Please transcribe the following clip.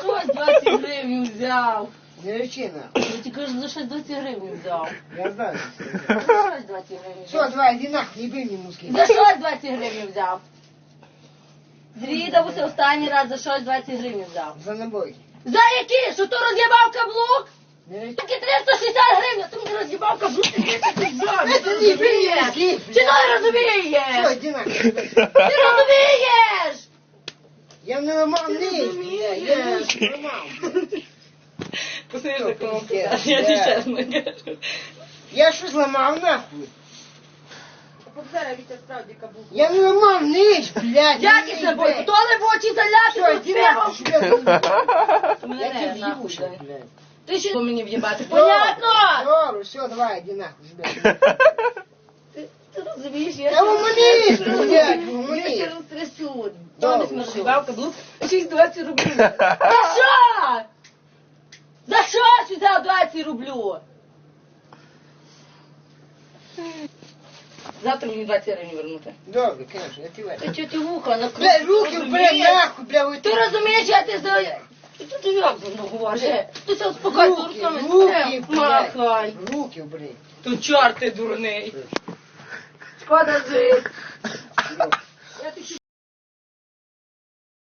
Щось 20 гривень взяв. Не речи на. Я тільки кажу, за щось 20 гривень взяв. Я знаю. За щось 20 гривень взяв. давай, иди нахуй, не бей мне мозги. За щось 20 гривень взяв. Зрідав усе останній раз за щось 20 гривень взяв. За набой. За які? Що то роз'їбав каблук? Такі 360 гривень, а ти мені роз'їбав каблук. Ти не. Чи ти не розумієш? иди нахуй. Ти розумієш? Я не ломал низ, бля, я низ не ломал. Посмотри, Що, пиздец, Я да. тобі чесно кажу. Я что сломал нахуй? Зараз Вітя справді каблук. Я не ломал низ, блядь. Як із собою? Хто не в очі заляти, Все, то иди нахуй, співав? себя Мене Я не тебе нахуй, въебусь, дай. блядь. Ти ще мені в'їбати, понятно? Добре, все, давай, иди нахуй, себя. Ти, ти розумієш, я Та гуманіст, через- блядь, Роз'їбав каблук, 6-20 рублів. За що? За що взяв 20 рублю? Завтра мені 20 гривень вернути. Добре, конечно, я тебе. Ти чого ти вуха на Бля, руки, бля, нахуй, бля, ви Ти розумієш, я ти за... Ти ти як за мною говориш? Ти це успокойся, Руки, руками руки, махай. блядь. Руки, блядь. Тут чорт ти дурний. Шкода жить. Я ти